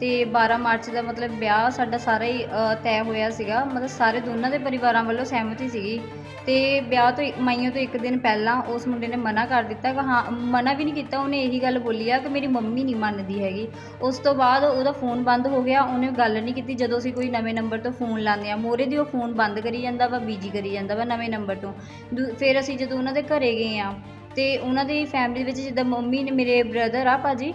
ਤੇ 12 ਮਾਰਚ ਦਾ ਮਤਲਬ ਵਿਆਹ ਸਾਡਾ ਸਾਰਾ ਹੀ ਤੈਅ ਹੋਇਆ ਸੀਗਾ। ਮਤਲਬ ਸਾਰੇ ਦੋਨਾਂ ਦੇ ਪਰਿਵਾਰਾਂ ਵੱਲੋਂ ਸਹਿਮਤੀ ਸੀਗੀ। ਤੇ ਵਿਆਹ ਤੋਂ ਮਾਈਓ ਤੋਂ ਇੱਕ ਦਿਨ ਪਹਿਲਾਂ ਉਸ ਮੁੰਡੇ ਨੇ ਮਨਾ ਕਰ ਦਿੱਤਾ ਕਿ ਹਾਂ, ਮਨਾ ਵੀ ਨਹੀਂ ਕੀਤਾ, ਉਹਨੇ ਇਹੀ ਗੱਲ ਬੋਲੀ ਆ ਕਿ ਮੇਰੀ ਮੰਮੀ ਨਹੀਂ ਮੰਨਦੀ ਹੈਗੀ। ਉਸ ਤੋਂ ਬਾਅਦ ਉਹਦਾ ਫੋਨ ਬੰਦ ਹੋ ਗਿਆ, ਉਹਨੇ ਗੱਲ ਨਹੀਂ ਕੀਤੀ। ਜਦੋਂ ਅਸੀਂ ਕੋਈ ਨਵੇਂ ਨੰਬਰ ਤੋਂ ਫੋਨ ਲਾਉਂਦੇ ਆ ਮੋਰੇ ਦੀ ਉਹ ਫੋਨ ਬੰਦ ਕਰੀ ਜਾਂਦਾ ਵਾ, ਬੀਜੀ ਕਰੀ ਜਾਂਦਾ ਵਾ ਨਵੇਂ ਨੰਬਰ ਤੋਂ। ਦੂ- ਫਿਰ ਅਸੀਂ ਜਦੋਂ ਉਹਨਾਂ ਦੇ ਘਰੇ ਗਏ ਆ ਤੇ ਉਹਨਾਂ ਦੀ ਫੈਮਿਲੀ ਵਿੱਚ ਜਿੱਦਾਂ ਮੰਮੀ ਨੇ ਮੇਰੇ ਬ੍ਰਦਰ ਆ ਭਾਜੀ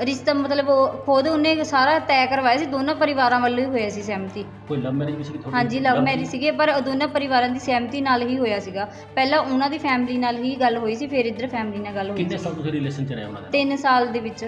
ਰਿਸ਼ਤਾ ਮਤਲਬ ਉਹ ਖੁਦ ਉਹਨੇ ਸਾਰਾ ਤੈਅ ਕਰਵਾਇਆ ਸੀ ਦੋਨੋਂ ਪਰਿਵਾਰਾਂ ਵੱਲੋਂ ਹੀ ਹੋਇਆ ਸੀ ਸਹਿਮਤੀ। ਕੋਈ ਲਵ ਮੈਰਿਜ ਵੀ ਸੀ ਤੁਹਾਡੀ? ਹਾਂਜੀ ਲਵ? ਮੈਰਿਜ ਸੀਗੇ ਪਰ ਉਹ ਦੋਨਾਂ ਪਰਿਵਾਰਾਂ ਦੀ ਸਹਿਮਤੀ ਨਾਲ ਹੀ ਹੋਇਆ ਸੀਗਾ। ਪਹਿਲਾਂ ਉਹਨਾਂ ਦੀ ਫੈਮਿਲੀ ਨਾਲ ਹੀ ਗੱਲ ਹੋਈ ਸੀ ਫਿਰ ਇੱਧਰ ਫੈਮਿਲੀ ਨਾਲ ਗੱਲ ਹੋਈ ਕਿੰਨੇ ਸੀ। ਸਾਲ ਤੁਸੀਂ ਰਿਲੇਸ਼ਨ ਚ ਰਹੇ ਉਹਨਾਂ ਦੇ ਨਾਲ? 3 ਸਾਲ ਦੇ ਵਿੱਚ।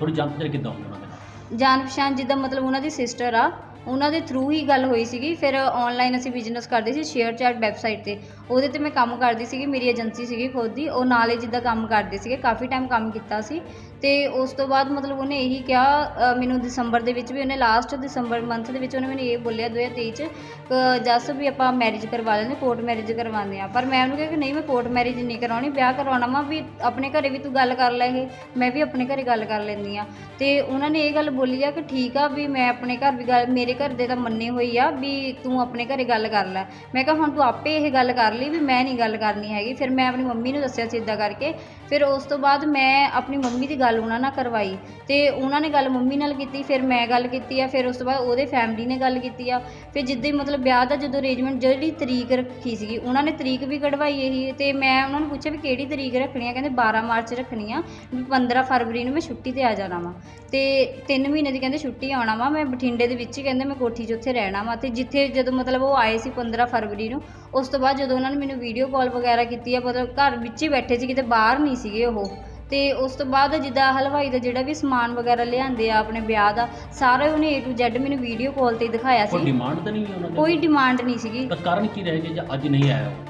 ਥੋੜੀ ਜਾਣ ਪਛਾਣ ਕਿੱਦਾਂ ਹੋਈ ਉਹਨਾਂ ਦੇ ਨਾਲ? ਜਾਣ ਪਛਾਣ ਜਿੱਦਾਂ ਮਤਲਬ ਉਹਨਾਂ ਦੀ ਸਿਸਟਰ ਆ ਉਹਨਾਂ ਦੇ ਥਰੂ ਹੀ ਗੱਲ ਹੋਈ ਸੀਗੀ ਫਿਰ ਆਨਲਾਈਨ ਅਸੀਂ ਬਿਜ਼ਨਸ ਕਰਦੇ ਸੀ ਸ਼ੇਅਰ ਚੈਟ ਵੈਬਸਾਈਟ ਤੇ। ਉਹਦੇ ਤੇ ਮੈਂ ਕੰਮ ਕਰਦੀ ਸੀਗੀ, ਮੇਰੀ ਏਜੰਸੀ ਸੀਗੀ ਖੁਦ ਦੀ, ਉਹ ਨਾਲੇ ਜਿੱਦਾਂ ਕੰਮ ਕਰਦੇ ਸੀਗੇ, ਕਾਫੀ ਟਾਈਮ ਕੰਮ ਕੀਤਾ ਸੀ ਤੇ ਉਸ ਤੋਂ ਬਾਅਦ ਮਤਲਬ ਉਹਨੇ ਇਹੀ ਕਿਹਾ ਮੈਨੂੰ ਦਸੰਬਰ ਦੇ ਵਿੱਚ ਵੀ ਉਹਨੇ ਲਾਸਟ ਦਸੰਬਰ ਮੰਥ ਦੇ ਵਿੱਚ ਉਹਨੇ ਮੈਨੂੰ ਇਹ ਬੋਲਿਆ 2023 ਚ ਕਿ ਜਸ ਵੀ ਆਪਾਂ ਮੈਰਿਜ ਕਰਵਾ ਲੈਂਦੇ ਕੋਰਟ ਮੈਰਿਜ ਕਰਵਾਉਂਦੇ ਆ ਪਰ ਮੈਂ ਉਹਨੂੰ ਕਿਹਾ ਕਿ ਨਹੀਂ, ਮੈਂ ਕੋਰਟ ਮੈਰਿਜ ਨਹੀਂ ਕਰਾਉਣੀ, ਵਿਆਹ ਕਰਵਾਉਣਾ ਵਾ, ਵੀ ਆਪਣੇ ਘਰੇ ਵੀ ਤੂੰ ਗੱਲ ਕਰ ਲੈ ਇਹ, ਮੈਂ ਵੀ ਆਪਣੇ ਘਰੇ ਗੱਲ ਕਰ ਲੈਂਦੀ ਆ ਤੇ ਉਹਨਾਂ ਨੇ ਇਹ ਗੱਲ ਬੋਲੀ ਆ ਕਿ ਠੀਕ ਆ ਵੀ ਮੈਂ ਆਪਣੇ ਘਰ ਵੀ ਗੱਲ, ਮੇਰੇ ਘਰ ਦੇ ਤਾਂ ਮੰਨੇ ਹੋਈ ਆ ਵੀ ਤੂੰ ਆਪਣੇ ਘਰੇ ਗੱਲ ਕਰ ਲੈ। ਮੈਂ ਕਿਹਾ ਹੁਣ ਤੂੰ ਆਪੇ ਇਹ ਗੱਲ ਕਰ ਲਈ ਵੀ ਮੈਂ ਨਹੀਂ ਗੱਲ ਕਰਨੀ ਹੈਗੀ। ਫਿਰ ਮੈਂ ਆਪਣੀ ਮੰਮੀ ਨੂੰ ਦੱਸਿਆ ਸੀ ਇਦਾਂ ਕਰਕੇ ਫਿਰ ਉਸ ਤੋਂ ਬਾਅਦ ਮੈਂ ਆਪਣੀ ਮੰਮੀ ਦੀ ਗੱਲ ਉਹਨਾਂ ਨਾਲ ਕਰਵਾਈ ਅਤੇ ਉਹਨਾਂ ਨੇ ਗੱਲ ਮੰਮੀ ਨਾਲ ਕੀਤੀ, ਫਿਰ ਮੈਂ ਗੱਲ ਕੀਤੀ ਆ, ਫਿਰ ਉਸ ਤੋਂ ਬਾਅਦ ਉਹਦੇ ਫੈਮਿਲੀ ਨੇ ਗੱਲ ਕੀਤੀ ਆ। ਫਿਰ ਜਿੱਦਾਂ ਮਤਲਬ ਵਿਆਹ ਦਾ ਜਦੋਂ ਅਰੇਂਜਮੈਂਟ ਜਿਹੜੀ ਤਰੀਕ ਰੱਖੀ ਸੀਗੀ, ਉਹਨਾਂ ਨੇ ਤਰੀਕ ਵੀ ਕਢਵਾਈ ਇਹੀ ਅਤੇ ਮੈਂ ਉਹਨਾਂ ਨੂੰ ਪੁੱਛਿਆ ਵੀ ਕਿਹੜੀ ਤਰੀਕ ਰੱਖਣੀ ਆ, ਕਹਿੰਦੇ 12 ਮਾਰਚ ਰੱਖਣੀ ਆ, ਵੀ 15 ਫਰਵਰੀ ਨੂੰ ਮੈਂ ਛੁੱਟੀ ਤੇ ਆ ਜਾਣਾ ਵਾ। ਅਤੇ 3 ਮਹੀਨੇ ਦੀ ਕਹਿੰਦੇ ਛੁੱਟੀ ਆਉਣਾ ਵਾ, ਮੈਂ ਬਠਿੰਡੇ ਦੇ ਵਿੱਚ ਹੀ ਕਹਿੰਦੇ ਮੈਂ ਕੋਠੀ 'ਚ ਉੱਥੇ ਰਹਿਣਾ ਵਾ ਅਤੇ ਜਿੱਥੇ ਜਦੋਂ ਮਤਲਬ ਉਹ ਆਏ ਸੀ 15 ਫਰਵਰੀ ਨੂੰ, ਉਸ ਤੋਂ ਬਾਅਦ ਜਦੋਂ ਉਹਨਾਂ ਨੇ ਮੈਨੂੰ ਵੀਡੀਓ ਕਾਲ ਵਗੈਰਾ ਕੀਤੀ ਆ, ਮਤਲਬ ਘਰ ਵਿੱਚ ਹੀ ਬੈਠੇ ਸੀ ਕਿਤੇ ਬਾਹਰ ਨਹੀਂ ਸੀਗੇ ਉਹ। ਤੇ ਉਸ ਤੋਂ ਬਾਅਦ ਜਿੱਦਾਂ ਹਲਵਾਈ ਦਾ ਜਿਹੜਾ ਵੀ ਸਮਾਨ ਵਗੈਰਾ ਲਿਆਂਦੇ ਆ ਆਪਣੇ ਵਿਆਹ ਦਾ ਸਾਰਾ ਉਹਨੇ A to Z ਮੈਨੂੰ ਵੀਡੀਓ ਕਾਲ ਤੇ ਦਿਖਾਇਆ ਕੋਈ ਸੀ ਡਿਮਾਂਡ ਤਾਂ ਨਹੀਂ ਹੈ ਉਹਨਾਂ ਦੀ ਕੋਈ ਡਿਮਾਂਡ ਨਹੀਂ ਸੀਗੀ। ਤਾਂ ਕਾਰਨ ਕੀ ਰਹੇ ਜੇ ਅੱਜ ਨਹੀਂ ਆਇਆ ਉਹ?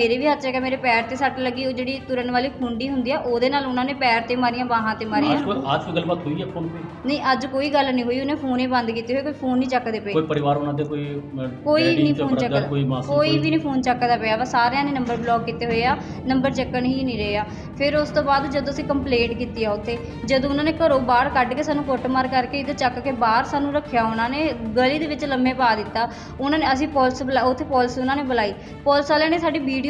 ਮੇਰੇ ਵੀ ਹੱਥ ਚੱਕਿਆ ਮੇਰੇ ਪੈਰ ਤੇ ਸੱਟ ਲੱਗੀ ਉਹ ਜਿਹੜੀ ਤੁਰਨ ਵਾਲੀ ਖੁੰਡੀ ਹੁੰਦੀ ਆ ਉਹਦੇ ਨਾਲ ਉਹਨਾਂ ਨੇ ਪੈਰ ਤੇ ਮਾਰੀਆਂ ਬਾਹਾਂ ਤੇ ਮਾਰੀਆਂ आज कोई आज कोई गलबात हुई है फोन पे ਨਹੀਂ ਅੱਜ ਕੋਈ ਗੱਲ ਨਹੀਂ ਹੋਈ ਉਹਨੇ ਫੋਨ ਹੀ ਬੰਦ ਕੀਤੇ ਹੋਏ ਕੋਈ ਫੋਨ ਨਹੀਂ ਚੱਕਦੇ ਪਏ कोई परिवार ਉਹਨਾਂ ਦੇ ਕੋਈ ਅਹ, ਕੋਈ daddy ਨਹੀਂ ਜਾਂ ਫੋਨ brother, ਚੱਕਦਾ ਕੋਈ ਮਾਸੀ ਕੋਈ ਵੀ ਨਹੀਂ ਫੋਨ ਚੱਕਦਾ ਪਿਆ ਵਾ ਸਾਰਿਆਂ ਨੇ ਨੰਬਰ ਬਲੌਕ ਕੀਤੇ ਹੋਏ ਆ ਨੰਬਰ ਚੱਕਣ ਹੀ ਨਹੀਂ ਰਹੇ ਆ ਫਿਰ ਉਸ ਤੋਂ ਬਾਅਦ ਜਦੋਂ ਅਸੀਂ ਕੰਪਲੇਂਟ ਕੀਤੀ ਆ ਉੱਥੇ ਜਦੋਂ ਉਹਨਾਂ ਨੇ ਘਰੋਂ ਬਾਹਰ ਕੱਢ ਕੇ ਸਾਨੂੰ ਕੁੱਟਮਾਰ ਕਰਕੇ ਇਹਦੇ ਚੱਕ ਕੇ ਬਾਹਰ ਸਾਨੂੰ ਰੱਖਿਆ ਉਹਨਾਂ ਨੇ ਗਲੀ ਦੇ ਵਿੱਚ ਲੰਮੇ ਪਾ ਦਿੱਤਾ ਉਹਨਾਂ ਨੇ ਅਸੀਂ ਪੁਲਿਸ ਬੁਲਾ ਉੱਥੇ ਪੁਲਿਸ ਉਹਨਾਂ ਨੇ ਬੁਲਾਈ ਪੁਲਿਸ ਵਾਲਿਆਂ ਨੇ ਸਾਡੀ ਵੀਡੀਓ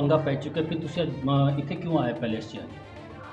ਪੰਗਾ ਪੈ ਚੁੱਕਾ ਫਿਰ ਤੁਸੀਂ ਅੱਜ, ਅਹ, ਇੱਥੇ ਕਿਉਂ ਆਏ ਪੈਲੇਸ 'ਚ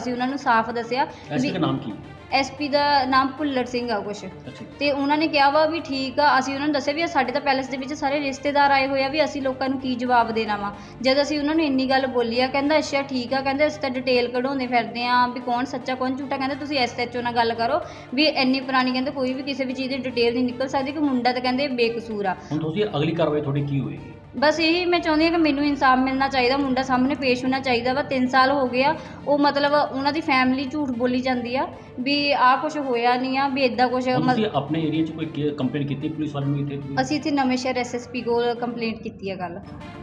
ਅਸੀਂ ਉਹਨਾਂ ਨੂੰ ਸਾਫ਼ ਦੱਸਿਆ ਐਸਪੀ ਦਾ ਨਾਮ ਕੀ? ਐਸਪੀ ਦਾ ਨਾਮ ਭੁੱਲਰ ਸਿੰਘ ਆ ਕੁਛ। ਅੱਛਾ ਤੇ ਉਹਨਾਂ ਨੇ ਕਿਹਾ ਵਾ ਵੀ ਠੀਕ ਆ ਅਸੀਂ ਉਹਨਾਂ ਨੂੰ ਦੱਸਿਆ ਵੀ ਸਾਡੇ ਤਾਂ ਪੈਲੇਸ ਦੇ ਵਿੱਚ ਸਾਰੇ ਰਿਸ਼ਤੇਦਾਰ ਆਏ ਹੋਏ ਆ ਵੀ ਅਸੀਂ ਲੋਕਾਂ ਨੂੰ ਕੀ ਜਵਾਬ ਦੇਣਾ ਵਾ। ਜਦ ਅਸੀਂ ਉਹਨਾਂ ਨੂੰ ਇੰਨੀ ਗੱਲ ਬੋਲੀ ਆ ਕਹਿੰਦਾ ਅੱਛਾ ਠੀਕ ਆ ਕਹਿੰਦੇ ਅਸੀਂ ਤਾਂ ਡਿਟੇਲ ਕਢਾਉਂਦੇ ਫਿਰਦੇ ਆ ਵੀ ਕੌਣ ਸੱਚਾ ਕੌਣ ਝੂਠਾ ਕਹਿੰਦੇ ਤੁਸੀਂ ਐਸਐਚਓ ਨਾਲ ਗੱਲ ਕਰੋ ਵੀ ਇੰਨੀ ਪੁਰਾਣੀ ਕਹਿੰਦੇ ਕੋਈ ਵੀ ਕਿਸੇ ਵੀ ਚੀਜ਼ ਦੀ ਡਿਟੇਲ ਨਹੀਂ ਨਿਕਲ ਸਕਦੀ ਕਿ ਮੁੰਡਾ ਤਾਂ ਕਹਿੰਦੇ ਬੇਕਸੂਰ ਆ। ਹੁਣ ਤੁਸੀਂ ਅਗਲੀ ਕਾਰਵਾਈ ਤੁਹਾਡੀ ਕੀ ਹੋਏਗੀ? ਬਸ ਇਹੀ ਮੈਂ ਚਾਹੁੰਦੀ ਹਾਂ ਕਿ ਮੈਨੂੰ ਇਨਸਾਫ ਮਿਲਣਾ ਚਾਹੀਦਾ ਮੁੰਡਾ ਸਾਹਮਣੇ ਪੇਸ਼ ਹੋਣਾ ਚਾਹੀਦਾ ਵਾ 3 ਸਾਲ ਹੋ ਗਏ ਆ ਉਹ ਮਤਲਬ ਉਹਨਾਂ ਦੀ ਫੈਮਿਲੀ ਝੂਠ ਬੋਲੀ ਜਾਂਦੀ ਆ ਵੀ ਆਹ ਕੁਝ ਹੋਇਆ ਨਹੀਂ ਆ ਵੀ ਇਦਾਂ ਕੁਝ ਹੁਣ ਤੁਸੀਂ ਆਪਣੇ ਏਰੀਆ 'ਚ ਕੋਈ ਕੰਪਲੇਂਟ ਕੀਤੀ ਪੁਲਿਸ ਵਾਲਿਆਂ ਨੂੰ ਇੱਥੇ ਅਸੀਂ ਇੱਥੇ ਨਵੇਂ ਸ਼ਹਿਰ ਐਸਐਸਪੀ ਕੋਲ ਕੰਪਲੇਂਟ ਕੀਤੀ ਆ ਗੱਲ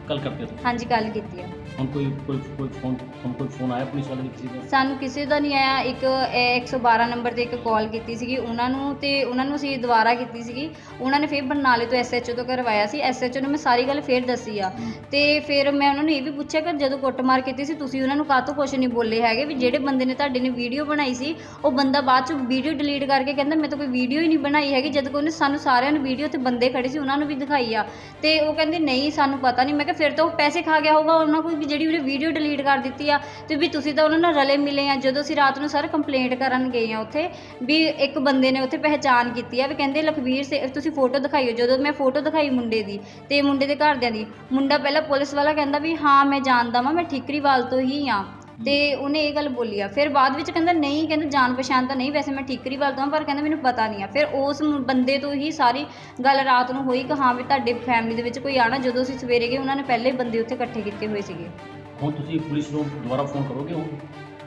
ਕੱਲ ਕਰਦੇ ਹੋ ਹਾਂਜੀ ਗੱਲ ਕੀਤੀ ਆ। ਹੁਣ ਕੋਈ ਕੋਈ ਕੋਈ ਫੋਨ ਤੁਹਾਨੂੰ ਕੋਈ ਫੋਨ ਆਇਆ ਪੁਲਿਸ ਵਾਲੇ ਦਾ ਕਿਸੇ ਦਾ? ਸਾਨੂੰ ਕਿਸੇ ਦਾ ਨਹੀਂ ਆਇਆ ਇੱਕ ਇਹ 112 ਨੰਬਰ ਤੇ ਇੱਕ ਕਾਲ ਕੀਤੀ ਸੀਗੀ ਉਹਨਾਂ ਨੂੰ ਤੇ ਉਹਨਾਂ ਨੂੰ ਅਸੀਂ ਦੁਬਾਰਾ ਕੀਤੀ ਸੀਗੀ ਉਹਨਾਂ ਨੇ ਫਿਰ ਬਰਨਾਲੇ ਤੋਂ ਐਸਐਚਓ ਤੋਂ ਕਰਵਾਇਆ ਸੀ ਐਸਐਚਓ ਨੂੰ ਮੈਂ ਸਾਰੀ ਗੱਲ ਫੇਰ ਦੱਸੀ ਆ। ਤੇ ਫਿਰ ਮੈਂ ਉਹਨਾਂ ਨੂੰ ਇਹ ਵੀ ਪੁੱਛਿਆ ਕਿ ਜਦੋਂ ਕੁੱਟਮਾਰ ਕੀਤੀ ਸੀ, ਤੁਸੀਂ ਉਹਨਾਂ ਨੂੰ ਕਾਹਤੋਂ ਕੁਝ ਨਹੀਂ ਬੋਲੇ ਹੈਗੇ ਵੀ ਜਿਹੜੇ ਬੰਦੇ ਨੇ ਤੁਹਾਡੇ ਨੇ ਵੀਡੀਓ ਬਣਾਈ ਸੀ, ਉਹ ਬੰਦਾ ਬਾਅਦ ਚ ਵੀਡੀਓ ਡਿਲੀਟ ਕਰਕੇ ਕਹਿੰਦਾ, ਮੈਂ ਤਾਂ ਕੋਈ ਵੀਡੀਓ ਹੀ ਨਹੀਂ ਬਣਾਈ ਹੈਗੀ, ਜਦ ਕਿ ਉਹਨੇ ਸਾਨੂੰ ਸਾਰਿਆਂ ਨੂੰ ਵੀਡੀਓ ਤੇ ਬੰਦੇ ਖੜੇ ਸੀ, ਉਹਨਾਂ ਨੂੰ ਵੀ ਦਿਖਾਈ ਆ। ਤੇ ਉਹ ਕਹਿੰਦੇ, ਨਹੀਂ, ਸਾਨੂੰ ਪਤਾ ਨਹੀਂ। ਮੈਂ ਕਿਹਾ, ਫਿਰ ਤਾਂ ਉਹ ਪੈਸੇ ਖਾ ਗਿਆ ਹੋਊਗਾ, ਉਹਨਾਂ ਕੋਈ ਵੀ ਜਿਹੜੀ ਉਹਨੇ ਵੀਡੀਓ ਡਿਲੀਟ ਕਰ ਦਿੱਤੀ ਆ, ਤੇ ਵੀ ਤੁਸੀਂ ਤਾਂ ਉਹਨਾਂ ਨਾਲ ਰਲੇ ਮਿਲੇ ਆ, ਜਦੋਂ ਅਸੀਂ ਰਾਤ ਨੂੰ ਸਰ ਕੰਪਲੇਂਟ ਕਰਨ ਗਏ ਆ ਉੱਥੇ, ਵੀ ਇੱਕ ਬੰਦੇ ਨੇ ਉੱਥੇ ਪਹਿਚਾਣ ਕੀਤੀ ਆ, ਵੀ ਕਹਿੰਦੇ, ਲਖਵੀਰ ਸੇ, ਤੁਸੀਂ ਫੋਟੋ ਦਿਖਾਈਓ ਜਦੋਂ ਮੈਂ ਫੋਟੋ ਦਿਖਾਈ ਮੁੰਡੇ ਦੀ, ਤੇ ਮੁੰਡੇ ਦੇ ਘਰ ਦੇ ਮੁੰਡਾ ਪਹਿਲਾਂ ਪੁਲਿਸ ਵਾਲਾ ਕਹਿੰਦਾ ਵੀ, ਹਾਂ, ਮੈਂ ਜਾਣਦਾ ਵਾਂ, ਮੈਂ ਠੀਕਰੀਵਾਲ ਤੋਂ ਹੀ ਆ। ਤੇ ਉਹਨੇ ਇਹ ਗੱਲ ਬੋਲੀ ਆ। ਫਿਰ ਬਾਅਦ ਵਿੱਚ ਕਹਿੰਦਾ, ਨਹੀਂ, ਕਹਿੰਦਾ ਜਾਣ ਪਛਾਣ ਤਾਂ ਨਹੀਂ, ਵੈਸੇ ਮੈਂ ਠੀਕਰੀਵਾਲ ਤੋਂ ਹਾਂ ਪਰ ਕਹਿੰਦਾ ਮੈਨੂੰ ਪਤਾ ਨਹੀਂ ਆ। ਫਿਰ ਉਸ ਮੁ- ਬੰਦੇ ਤੋਂ ਹੀ ਸਾਰੀ ਗੱਲ ਰਾਤ ਨੂੰ ਹੋਈ ਕਿ, ਹਾਂ, ਵੀ ਤੁਹਾਡੇ ਫੈਮਿਲੀ ਦੇ ਵਿੱਚ ਕੋਈ ਆਣਾ। ਜਦੋਂ ਅਸੀਂ ਸਵੇਰੇ ਗਏ, ਉਹਨਾਂ ਨੇ ਪਹਿਲੇ ਹੀ ਬੰਦੇ ਉੱਥੇ ਇਕੱਠੇ ਕੀਤੇ ਹੋਏ ਸੀਗੇ। ਹੁਣ ਤੁਸੀਂ ਪੁਲਿਸ ਨੂੰ ਦੁਬਾਰਾ ਫੋਨ ਕਰੋਗੇ ਹੁਣ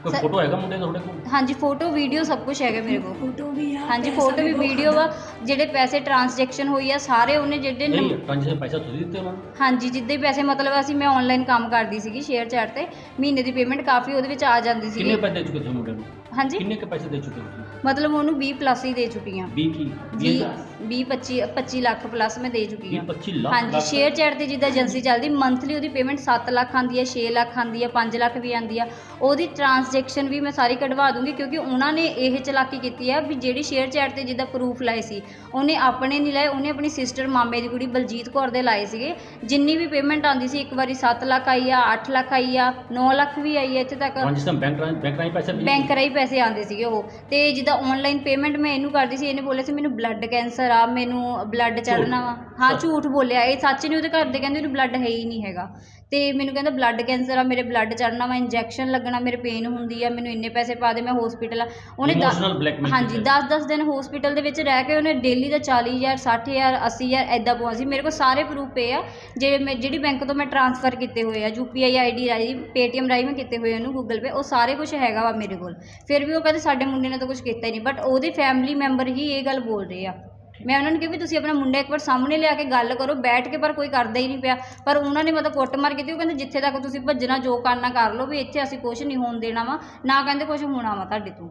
ਕੋਈ ਫੋਟੋ ਹੈਗਾ ਮੁੰਡੇ ਦਾ ਤੁਹਾਡੇ ਕੋਲ? ਹਾਂਜੀ ਫੋਟੋ ਵੀਡੀਓ ਸਭ ਕੁਝ ਹੈਗਾ ਮੇਰੇ ਕੋਲ। ਫੋਟੋ ਵੀ ਆ ਹਾਂਜੀ ਪੈਸਾ ਫੋਟੋ ਵੀ ਬਹੁਤ ਵੀਡੀਓ ਵਾ ਜਿਹੜੇ ਪੈਸੇ ਟ੍ਰਾਂਜੈਕਸ਼ਨ ਹੋਈ ਆ ਸਾਰੇ ਉਹਨੇ ਜਿਹੜੇ ਨਹੀਂ ਨੰਬ- ਟ੍ਰਾਂਜੈਕਸ਼ਨ ਪੈਸਾ ਤੁਸੀਂ ਦਿੱਤੇ ਉਹਨਾਂ ਨੂੰ? ਹਾਂਜੀ ਜਿੱਦੇ ਪੈਸੇ ਮਤਲਬ ਅਸੀਂ ਮੈਂ ਆਨਲਾਈਨ ਕੰਮ ਕਰਦੀ ਸੀਗੀ ਸ਼ੇਅਰ ਚੈਟ ਤੇ ਮਹੀਨੇ ਦੀ ਪੇਮੈਂਟ ਕਾਫੀ ਉਹਦੇ ਵਿੱਚ ਆ ਜਾਂਦੀ ਕਿੰਨੇ ਸੀਗੀ ਪੈਸੇ ਦੇ ਚੁੱਕੇ ਤੁਸੀਂ ਮੁੰਡੇ ਨੂੰ? ਹਾਂਜੀ? ਕਿੰਨੇ ਕੁ ਪੈਸੇ ਦੇ ਚੁੱਕੇ ਤੁਸੀਂ? ਮਤਲਬ ਉਹਨੂੰ 20 ਪਲੱਸ ਹੀ ਦੇ ਚੁੱਕੀ ਆ। 20 ਕੀ? 20 20 25 25 ਲੱਖ ਪਲੱਸ ਮੈਂ ਦੇ ਚੁੱਕੀ 20 ਆ। 25 ਲੱਖ ਹਾਂਜੀ ਲੱਖ ਸ਼ੇਅਰ ਚੈਟ ਤੇ ਜਿੱਦਾਂ ਏਜੰਸੀ ਚੱਲਦੀ ਮੰਥਲੀ ਉਹਦੀ ਪੇਮੈਂਟ 7 ਲੱਖ ਆਂਦੀ ਹੈ 6 ਲੱਖ ਆਂਦੀ ਹੈ 5 ਲੱਖ ਵੀ ਆਂਦੀ ਆ। ਉਹਦੀ ਟ੍ਰਾਂਜੈਕਸ਼ਨ ਵੀ ਮੈਂ ਸਾਰੀ ਕਢਵਾ ਦੂੰਗੀ ਕਿਉਂਕਿ ਉਹਨਾਂ ਨੇ ਇਹ ਚਲਾਕੀ ਕੀਤੀ ਆ ਵੀ ਜਿਹੜੀ ਸ਼ੇਅਰ ਚੈਟ ਤੇ ਜਿੱਦਾਂ ਪ੍ਰੂਫ ਲਾਏ ਸੀ ਉਹਨੇ ਆਪਣੇ ਨਹੀਂ ਲਾਏ ਉਹਨੇ ਆਪਣੀ ਸਿਸਟਰ ਮਾਮੇ ਦੀ ਕੁੜੀ ਬਲਜੀਤ ਕੌਰ ਦੇ ਲਾਏ ਸੀਗੇ। ਜਿੰਨੀ ਵੀ ਪੇਮੈਂਟ ਆਂਦੀ ਸੀ ਇੱਕ ਵਾਰੀ 7 ਲੱਖ ਆਈ ਆ 8 ਲੱਖ ਆਈ ਆ 9 ਲੱਖ ਵੀ ਆਈ ਆ ਇੱਥੇ ਤੱਕ। ਟ੍ਰਾਂਜੈਕਸ਼ਨ ਬੈਂਕ ਰਾਹੀਂ ਬੈਂਕ ਰਾਹੀਂ ਪੈਸੇ? ਬੈਂਕ ਰਾਹੀਂ ਪੈਸੇ ਆਉਂਦੇ ਸੀਗੇ ਉਹ। ਤੇ ਜਿੱਦਾਂ ਆਨਲਾਈਨ ਪੇਮੈਂਟ ਮੈਂ ਇਹਨੂੰ ਕਰਦੀ ਸੀ ਇਹਨੇ ਬੋਲਿਆ ਸੀ ਮੈਨੂੰ ਬਲੱਡ ਕੈਂਸਰ ਆ ਮੈਨੂੰ ਬਲੱਡ ਚੜਨਾ ਵਾ। ਹਾਂ। ਝੂਠ ਬੋਲਿਆ। ਇਹ ਸੱਚ ਨਹੀਂ ਉਹਦੇ ਘਰ ਦੇ ਕਹਿੰਦੇ ਉਹਨੂੰ ਬਲੱਡ ਹੈ ਹੀ ਨਹੀਂ ਹੈਗਾ। ਤੇ ਮੈਨੂੰ ਕਹਿੰਦਾ ਬਲੱਡ ਕੈਂਸਰ ਆ ਮੇਰੇ ਬਲੱਡ ਚੜਨਾ ਵਾ ਇੰਜੈਕਸ਼ਨ ਲੱਗਣਾ ਮੇਰੇ ਪੇਨ ਹੁੰਦੀ ਆ ਮੈਨੂੰ ਇੰਨੇ ਪੈਸੇ ਪਾ ਦੇ ਮੈਂ ਹਸਪੀਟਲ ਉਹਨੇ ਦਸ- Emotional blackmail ਹਾਂਜੀ ਕੀਤਾ 10-10 ਦਿਨ ਹਸਪੀਟਲ ਦੇ ਵਿੱਚ ਰਹਿ ਕੇ ਉਹਨੇ ਡੇਲੀ ਦਾ 40000 60000 80000 ਐਦਾਂ ਪਵਾ ਸੀ। ਮੇਰੇ ਕੋਲ ਸਾਰੇ ਪ੍ਰੂਫ ਪਏ ਆ ਜਿਹੜੇ ਮੈਂ ਜਿਹੜੀ ਬੈਂਕ ਤੋਂ ਮੈਂ ਟ੍ਰਾਂਸਫਰ ਕੀਤੇ ਹੋਏ ਆ ਯੂਪੀਆਈ ਆਈਡੀ ਰਾਹੀਂ ਪੇਟੀਐਮ ਰਾਹੀਂ ਮੈਂ ਕੀਤੇ ਹੋਏ ਆ ਉਹਨੂੰ ਗੂਗਲ ਪੇ ਉਹ ਸਾਰੇ ਕੁਝ ਹੈਗਾ ਵਾ ਮੇਰੇ ਕੋਲ। ਫਿਰ ਵੀ ਉਹ ਕਹਿੰਦੇ ਸਾਡੇ ਮੁੰਡੇ ਨੇ ਤਾਂ ਕੁਝ ਕੀਤਾ ਹੀ ਨਹੀਂ ਬਟ ਉਹਦੇ ਫੈਮਿਲੀ ਮੈਂਬਰ ਹੀ ਇਹ ਗੱਲ ਬੋਲ ਰਹੇ ਆ। ਮੈਂ ਉਹਨਾਂ ਨੂੰ ਕਿਹਾ ਵੀ ਤੁਸੀਂ ਆਪਣਾ ਮੁੰਡਾ ਇੱਕ ਵਾਰ ਸਾਹਮਣੇ ਲਿਆ ਕੇ ਗੱਲ ਕਰੋ, ਬੈਠ ਕੇ, ਪਰ ਕੋਈ ਕਰਦਾ ਹੀ ਨਹੀਂ ਪਿਆ। ਪਰ ਉਹਨਾਂ ਨੇ ਮਤਲਬ ਕੁੱਟਮਾਰ ਕੀਤੀ, ਉਹ ਕਹਿੰਦੇ ਜਿੱਥੇ ਤੱਕ ਤੁਸੀਂ ਭੱਜਣਾ, ਜੋ ਕਰਨਾ ਕਰ ਲਓ ਵੀ ਇੱਥੇ ਅਸੀਂ ਕੁਝ ਨਹੀਂ ਹੋਣ ਦੇਣਾ ਵਾ, ਨਾ ਕਹਿੰਦੇ ਕੁਝ ਹੋਣਾ ਵਾ ਤੁਹਾਡੇ ਤੋਂ।